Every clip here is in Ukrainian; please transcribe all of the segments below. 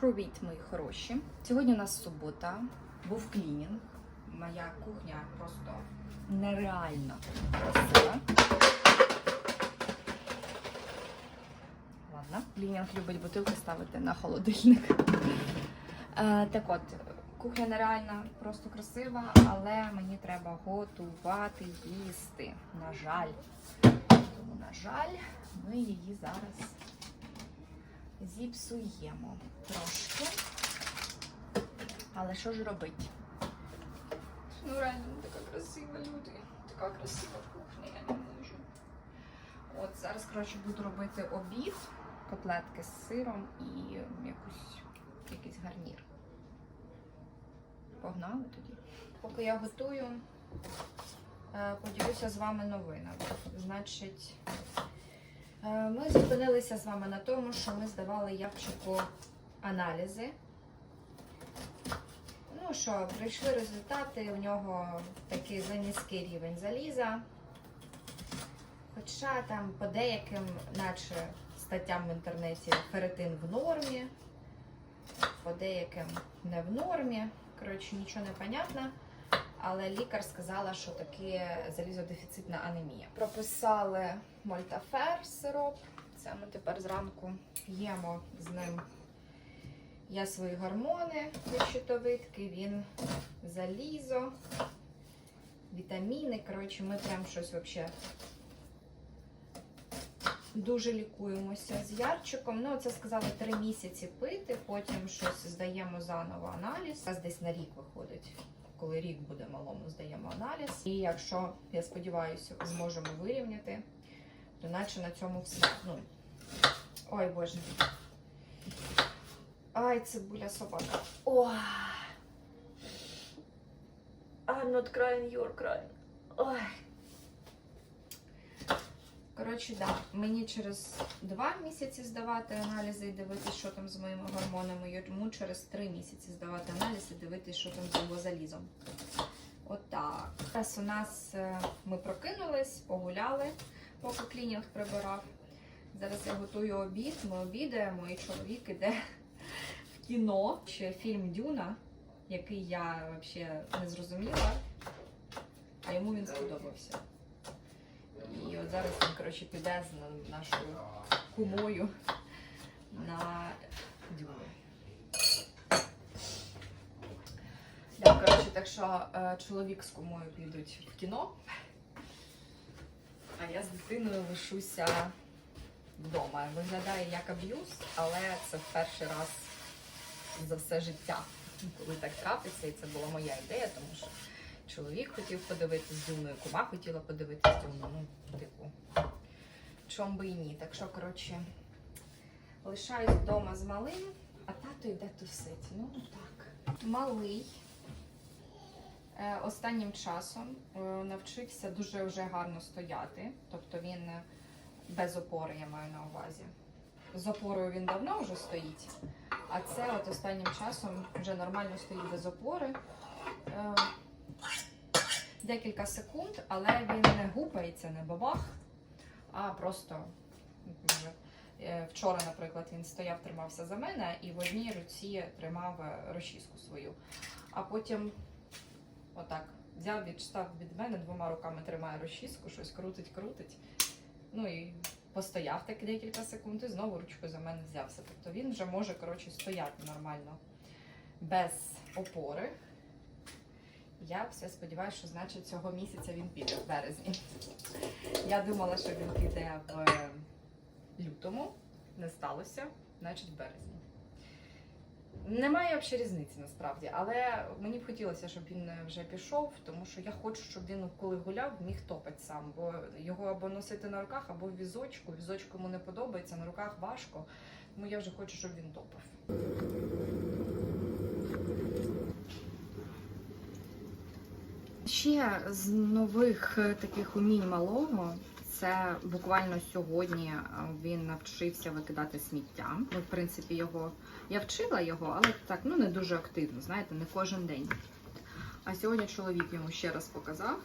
Привіт, мої хороші. Сьогодні у нас субота, був клінінг. Моя кухня просто нереально красива. Ладно, клінінг любить бутилки ставити на холодильник. Е, так от, кухня нереально просто красива, але мені треба готувати їсти. На жаль. Тому, на жаль, ми її зараз зіпсуємо трошки. Але що ж робити? Ну реально така красива люди. Така красива кухня, я не можу. От зараз, коротше, буду робити обід, котлетки з сиром і якусь, якийсь гарнір. Погнали тоді. Поки я готую, е, поділюся з вами новинами. Значить, Ми зупинилися з вами на тому, що ми здавали Явчику аналізи. Ну що, прийшли результати, у нього такий занизький рівень заліза. Хоча там по деяким, наче статтям в інтернеті, ферритин в нормі, по деяким не в нормі. Коротше, нічого не понятно. Але лікар сказала, що таке залізодефіцитна анемія. Прописали мольтафер сироп. Це ми тепер зранку п'ємо з ним. Я свої гормони від щитовидки, він залізо, вітаміни. Коротше, ми прям щось взагалі дуже лікуємося з ярчиком. Ну, це сказали три місяці пити, потім щось здаємо заново аналіз. Нас десь на рік виходить коли рік буде малому, здаємо аналіз. І якщо, я сподіваюся, зможемо вирівняти, то наче на цьому все. Ну, Ой, боже. Ай, цибуля собака. О! I'm not crying, you're crying. Ой. Коротше, да, мені через два місяці здавати аналізи і дивитися, що там з моїми гормонами. Йому через три місяці здавати аналізи і дивитися, що там з його залізом. Отак. Зараз у нас е, ми прокинулись, погуляли, поки клінінг прибирав. Зараз я готую обід, ми обідаємо, і чоловік іде в кіно. Ще фільм Дюна, який я взагалі не зрозуміла, а йому він сподобався. Зараз він, коротше, піде з нашою кумою на дюни. Да, коротше, так що е, чоловік з кумою підуть в кіно, а я з дитиною лишуся вдома. Виглядає як аб'юз, але це в перший раз за все життя, коли так трапиться, і це була моя ідея, тому що чоловік хотів подивитись з Дюною, кума хотіла подивитись з Дюною. Ну, типу, чом би і ні. Так що, коротше, лишаюсь вдома з малим, а тато йде тусить. Ну так. Малий е, останнім часом е, навчився дуже вже гарно стояти. Тобто він е, без опори, я маю на увазі. З опорою він давно вже стоїть, а це от останнім часом вже нормально стоїть без опори. Е, декілька секунд, але він не гупається, не бабах, а просто е, вчора, наприклад, він стояв, тримався за мене і в одній руці тримав е, розчіску свою. А потім отак взяв, відстав від мене, двома руками тримає розчіску, щось крутить, крутить. Ну і постояв так декілька секунд і знову ручку за мене взявся. Тобто він вже може коротше, стояти нормально без опори. Я все сподіваюся, що значить цього місяця він піде в березні. Я думала, що він піде в лютому, не сталося, значить в березні. Немає взагалі різниці насправді, але мені б хотілося, щоб він вже пішов, тому що я хочу, щоб він, коли гуляв, міг топати сам, бо його або носити на руках, або в візочку. Візочку йому не подобається, на руках важко. Тому я вже хочу, щоб він топав. Ще з нових е, таких умінь малого. Це буквально сьогодні е, він навчився викидати сміття. Ну, в принципі, його я вчила його, але так ну не дуже активно, знаєте, не кожен день. А сьогодні чоловік йому ще раз показав,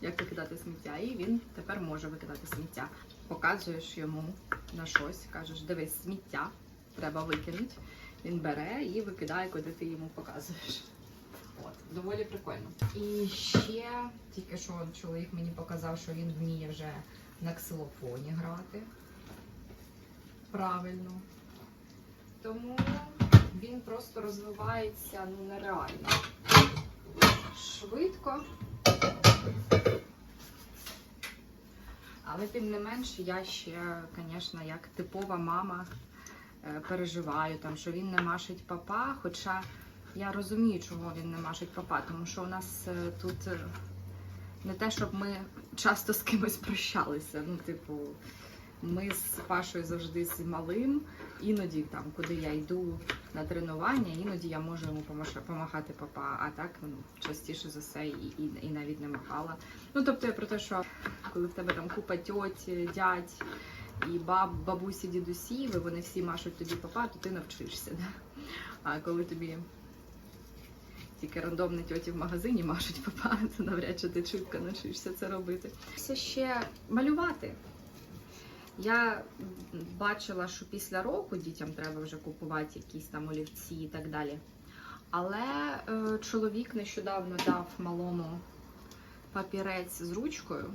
як викидати сміття, і він тепер може викидати сміття. Показуєш йому на щось, кажеш, дивись, сміття треба викинути. він бере і викидає, куди ти йому показуєш. От, доволі прикольно. І ще тільки що чоловік мені показав, що він вміє вже на ксилофоні грати. Правильно. Тому він просто розвивається ну, нереально. Швидко. Але тим не менш, я ще, звісно, як типова мама е, переживаю, там, що він не машить папа. Хоча я розумію, чого він не машить папа, тому що у нас е, тут е, не те, щоб ми часто з кимось прощалися. Ну, типу, ми з Пашою завжди з малим. Іноді, там, куди я йду на тренування, іноді я можу йому помахати папа, а так ну, частіше за все і, і, і навіть не махала. Ну, тобто я про те, що коли в тебе там купа тьоті, дядь і баб, бабусі, дідусі, ви вони всі машуть тобі папа, то ти навчишся. Да? А коли тобі тільки рандомні тьоті в магазині машуть папа, то навряд чи ти чітко навчишся це робити. Це ще малювати. Я бачила, що після року дітям треба вже купувати якісь там олівці і так далі. Але е, чоловік нещодавно дав малому папірець з ручкою.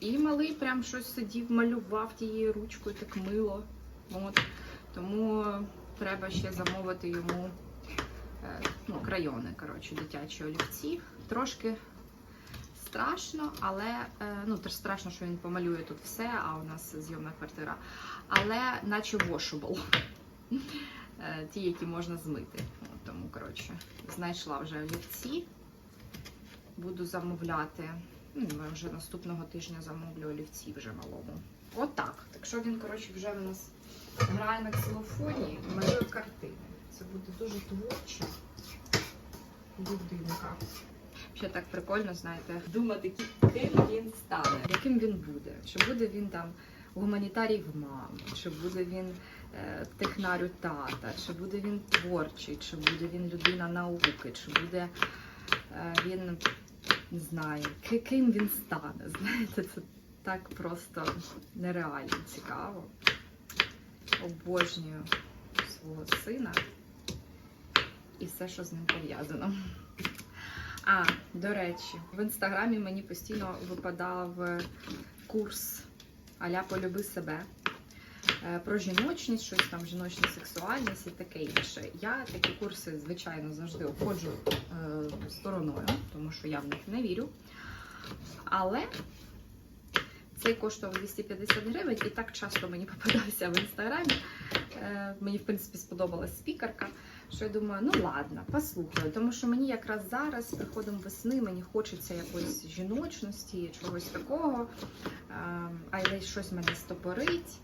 І малий прям щось сидів, малював тією ручкою, так мило. От. Тому треба ще замовити йому ну, крайони, коротше, дитячі олівці. Трошки страшно, але е, ну страшно, що він помалює тут все, а у нас зйомна квартира. Але наче washable. Е, Ті, які можна змити. От, тому, коротше, знайшла вже олівці. Буду замовляти. Ну, вже наступного тижня замовлю олівці вже малому. Отак. так що він, коротше, вже в нас грає на ксилофоні малює картини. Це буде дуже творча людинка. Ще так прикольно, знаєте, думати, ким він стане, яким він буде. Чи буде він там гуманітарій в маму, чи буде він е, технарю тата, чи буде він творчий, чи буде він людина науки, чи буде е, він не знаю, ки- ким він стане. Знаєте, це так просто нереально цікаво. Обожнюю свого сина і все, що з ним пов'язано. А, до речі, в інстаграмі мені постійно випадав е, курс Аля полюби себе. е, Про жіночність, щось там, жіночна сексуальність і таке інше. Я такі курси, звичайно, завжди обходжу е, стороною, тому що я в них не вірю. Але цей коштував 250 гривень і так часто мені попадався в інстаграмі. Мені, в принципі, сподобалась спікерка. Що я думаю, ну ладно, послухаю. Тому що мені якраз зараз, з приходом весни, мені хочеться якоїсь жіночності, чогось такого, Ем, але щось мене стопорить.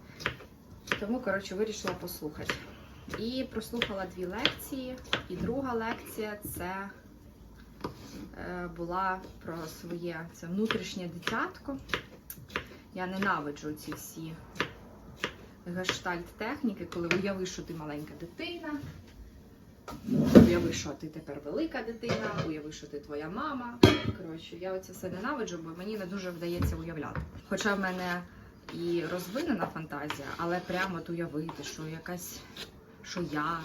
Тому, коротше, вирішила послухати. І прослухала дві лекції. І друга лекція це е, була про своє це внутрішнє дитятко. Я ненавиджу ці всі гештальт-техніки, коли уяви, що ти маленька дитина. Уяви, що ти тепер велика дитина, уяви, що ти твоя мама. Коротше, я оце все ненавиджу, бо мені не дуже вдається уявляти. Хоча в мене і розвинена фантазія, але прямо от уявити, що якась, що я,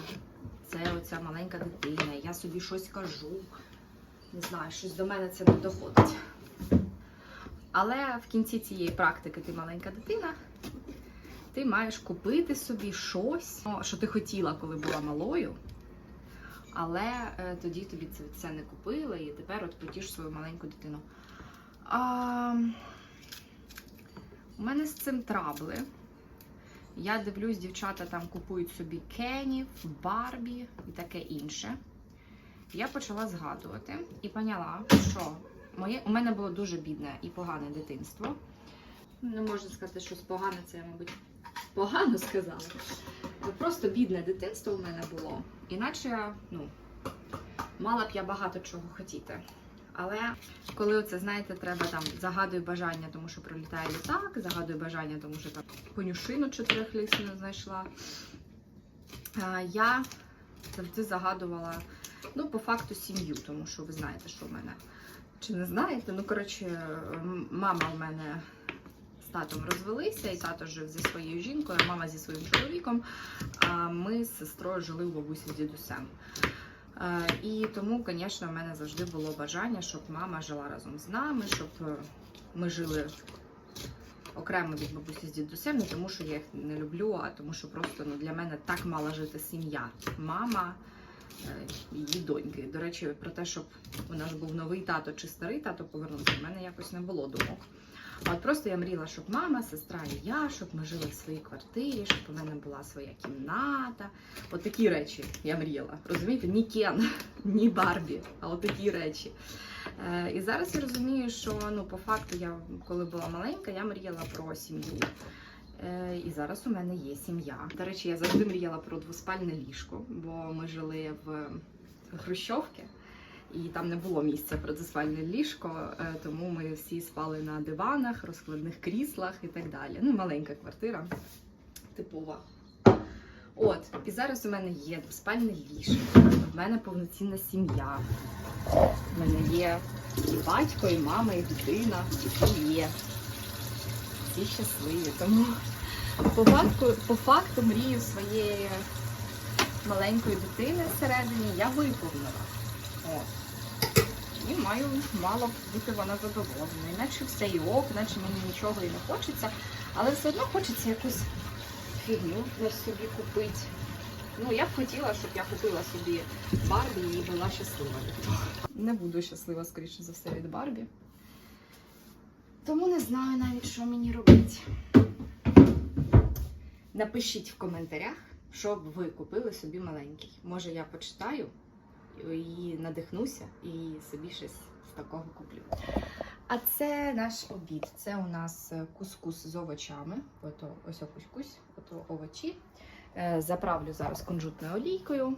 це оця маленька дитина, я собі щось кажу. Не знаю, щось до мене це не доходить. Але в кінці цієї практики ти маленька дитина, ти маєш купити собі щось, що ти хотіла, коли була малою. Але е, тоді тобі це, це не купили, і тепер от потіш свою маленьку дитину. А, у мене з цим трабли. Я дивлюсь, дівчата там купують собі кенів, барбі і таке інше. Я почала згадувати і поняла, що моє, у мене було дуже бідне і погане дитинство. Не можна сказати, що погане, це я, мабуть, погано сказала. Просто бідне дитинство у мене було. Іначе ну, мала б я багато чого хотіти. Але коли оце, знаєте, треба там загадую бажання, тому що пролітає літак, загадую бажання, тому що там конюшину чотирьохлісну знайшла. Я завжди загадувала, ну, по факту, сім'ю, тому що ви знаєте, що в мене. Чи не знаєте? Ну, коротше, мама в мене татом розвелися, і тато жив зі своєю жінкою, а мама зі своїм чоловіком. А ми з сестрою жили у бабусі з дідусем. Е, І тому, звісно, в мене завжди було бажання, щоб мама жила разом з нами, щоб е, ми жили окремо від бабусі з дідусем, не тому що я їх не люблю, а тому що просто ну, для мене так мала жити сім'я. Мама, е, її доньки. До речі, про те, щоб у нас був новий тато чи старий тато повернувся, в мене якось не було думок. От просто я мріяла, щоб мама, сестра і я, щоб ми жили в своїй квартирі, щоб у мене була своя кімната. От такі речі я мріяла. Розумієте, ні Кен, ні Барбі, а от такі речі. Е, і зараз я розумію, що ну, по факту, я коли була маленька, я мріяла про сім'ю. Е, І зараз у мене є сім'я. До речі, я завжди мріяла про двоспальне ліжко, бо ми жили в Хрущовці, і там не було місця про двоспальне ліжко, е, тому ми всі спали на диванах, розкладних кріслах і так далі. Ну, маленька квартира, типова. От, і зараз у мене є двоспальне ліжко, в мене повноцінна сім'я. У мене є і батько, і мама, і дитина, і всі є. Всі щасливі. Тому по факту, по факту мрію своєї маленької дитини всередині я виповнила. От. І маю, мала б бути вона задоволена. Іначе все і ок, іначе мені нічого і не хочеться. Але все одно хочеться якусь фігню десь собі купити. Ну, я б хотіла, щоб я купила собі Барбі і була щаслива від того. Не буду щаслива, скоріше за все, від Барбі. Тому не знаю навіть, що мені робити. Напишіть в коментарях, що б ви купили собі маленький. Може, я почитаю і надихнуся, і собі щось з такого куплю. А це наш обід. Це у нас кускус з овочами. Ото ось кусь-кусь, ото овочі. Е, Заправлю зараз кунжутною олійкою.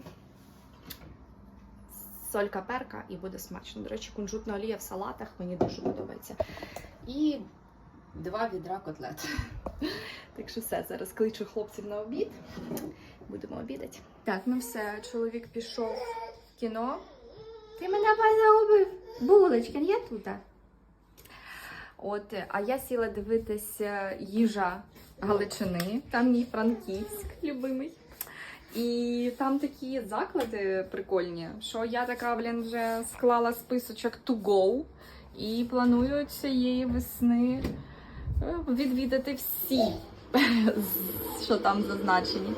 Солька перка і буде смачно. До речі, кунжутна олія в салатах мені дуже подобається. І два відра котлет. Так що все, зараз кличу хлопців на обід. Будемо обідати. Так, ну все, чоловік пішов кіно. Ти мене загубив. Булочка, є тут? От, а я сіла дивитися їжа Галичини, там мій Франківськ любимий. І там такі заклади прикольні, що я така, блін, вже склала списочок to go і планую цієї весни е, відвідати всі, що там зазначені.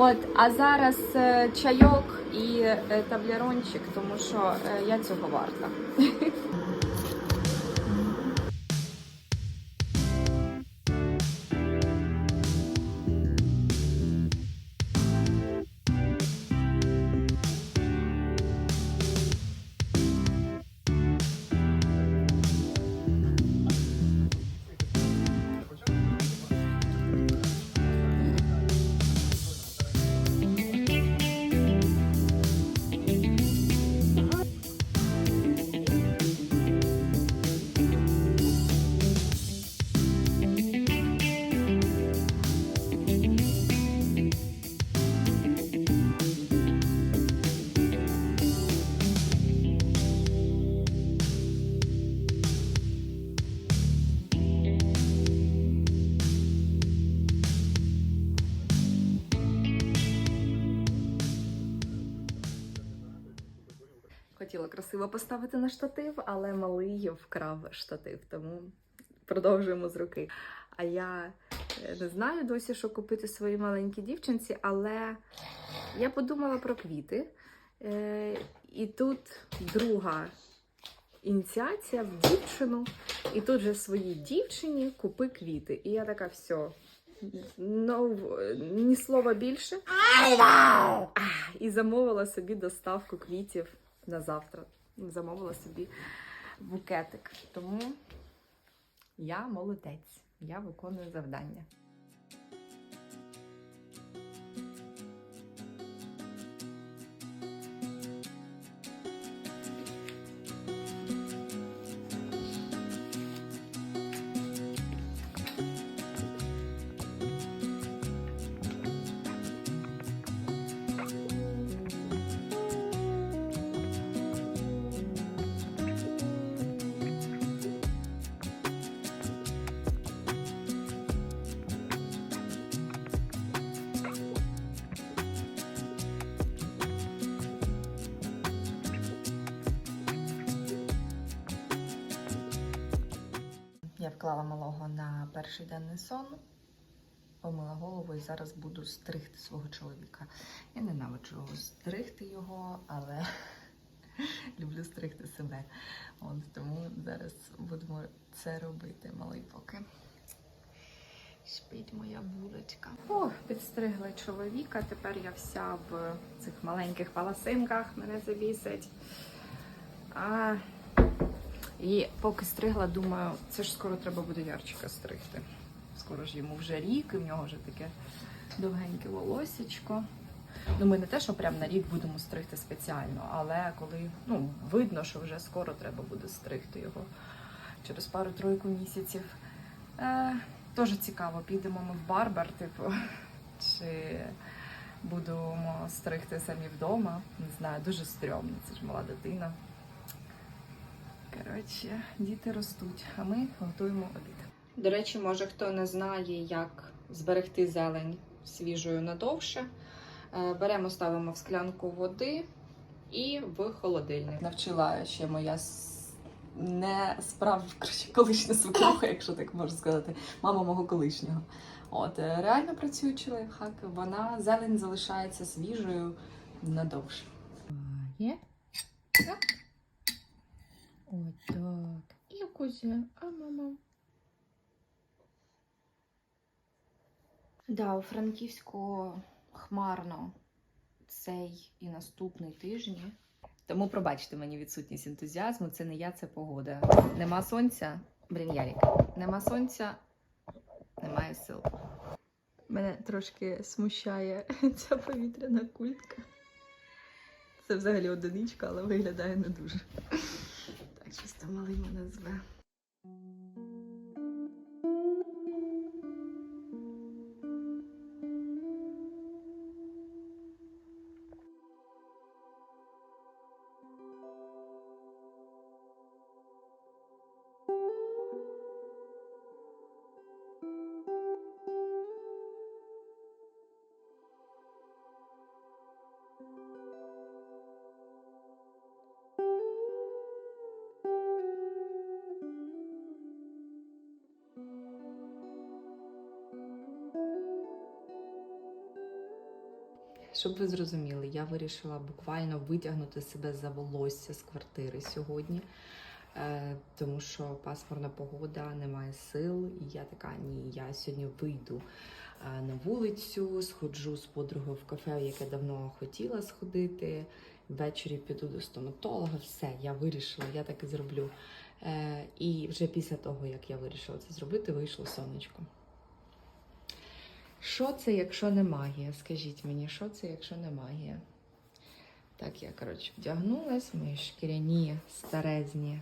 От, а зараз е, чайок і е, таблерончик, тому що е, я цього варта. Красиво поставити на штатив, але малий вкрав штатив, тому продовжуємо з руки. А я е, не знаю досі, що купити своїй маленькій дівчинці, але я подумала про квіти. Е, І тут друга ініціація в дівчину, і тут же своїй дівчині купи квіти. І я така, все. Ну, ні слова більше. І замовила собі доставку квітів на завтра. Замовила собі букетик. Тому я молодець. Я виконую завдання. Я вклала малого на перший денний сон, помила голову і зараз буду стригти свого чоловіка. Я ненавиджу стригти його, але люблю стригти себе. От тому зараз будемо це робити, малий поки. Спить моя булочка. Ох, підстригли чоловіка. Тепер я вся в цих маленьких паласинках, мене завісить. А, і поки стригла, думаю, це ж скоро треба буде ярчика стригти. Скоро ж йому вже рік, і в нього вже таке довгеньке волосечко. Ну, ми не те, що прямо на рік будемо стригти спеціально, але коли ну, видно, що вже скоро треба буде стригти його через пару-тройку місяців. Е, Теж цікаво, підемо ми в барбер, типу, чи будемо стригти самі вдома. Не знаю, дуже стрьомно, це ж мала дитина. Коротше, діти ростуть, а ми готуємо обід. До речі, може хто не знає, як зберегти зелень свіжою надовше. Е, Беремо, ставимо в склянку води і в холодильник. Навчила ще моя не справ коротше, колишня свекруха, якщо так можна сказати, мама мого колишнього. От е, реально працюючий лайфхак, вона зелень залишається свіжою надовше. Є? Так. Отак. І кузя, а мама. Да, у Франківську хмарно цей і наступний тижні. Тому пробачте мені відсутність ентузіазму. Це не я, це погода. Нема сонця. Блін, Ярік, нема сонця, немає сил. Мене трошки смущає ця повітряна культка. Це взагалі одиничка, але виглядає не дуже. Чисто малий мене зве. Щоб ви зрозуміли, я вирішила буквально витягнути себе за волосся з квартири сьогодні, е, тому що пасмурна погода, немає сил, і я така, ні, я сьогодні вийду е, на вулицю, сходжу з подругою в кафе, яке давно хотіла сходити. Ввечері піду до стоматолога. Все, я вирішила, я так і зроблю. Е, І вже після того, як я вирішила це зробити, вийшло сонечко. Що це, якщо не магія? Скажіть мені, що це, якщо не магія? Так, я, коротше, вдягнулась, мої шкіряні старезні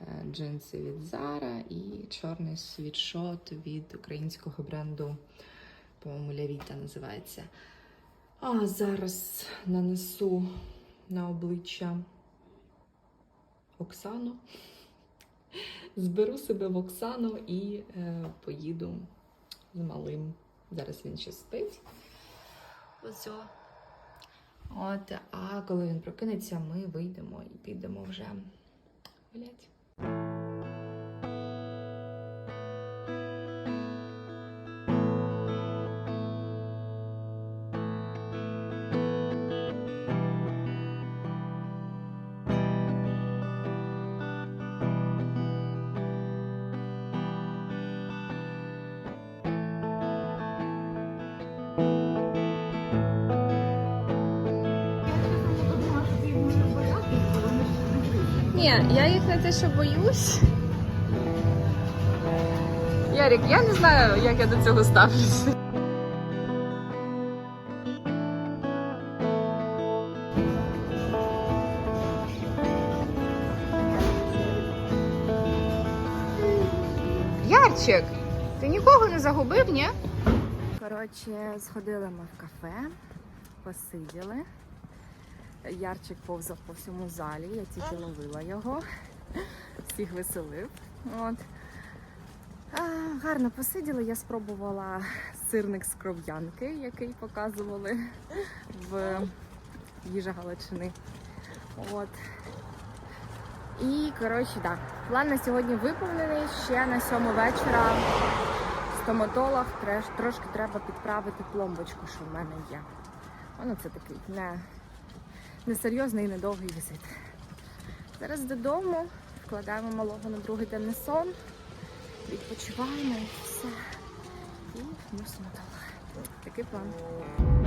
е, джинси від Zara і чорний світшот від українського бренду, по-моєму, Лявіта називається. А зараз нанесу на обличчя Оксану. Зберу себе в Оксану і е, поїду з малим. Зараз він ще спить. Ось. От, а коли він прокинеться, ми вийдемо і підемо вже гулять. Ні, я їх не те, що боюсь. Ярік, я не знаю, як я до цього ставлюся. Ярчик, ти нікого не загубив, ні? Коротше, сходили ми в кафе, посиділи. Ярчик повзав по всьому залі, я тільки ловила його, всіх веселив. От. Гарно посиділи, я спробувала сирник з кров'янки, який показували в їжа Галичини. От. І коротше, так. План на сьогодні виповнений. Ще на сьому вечора стоматолог трошки треба підправити пломбочку, що в мене є. Воно це такий не, несерйозний і недовгий візит. Зараз додому, вкладаємо малого на другий денний сон, відпочиваємо і все. І мусимо стоматолог. Такий план.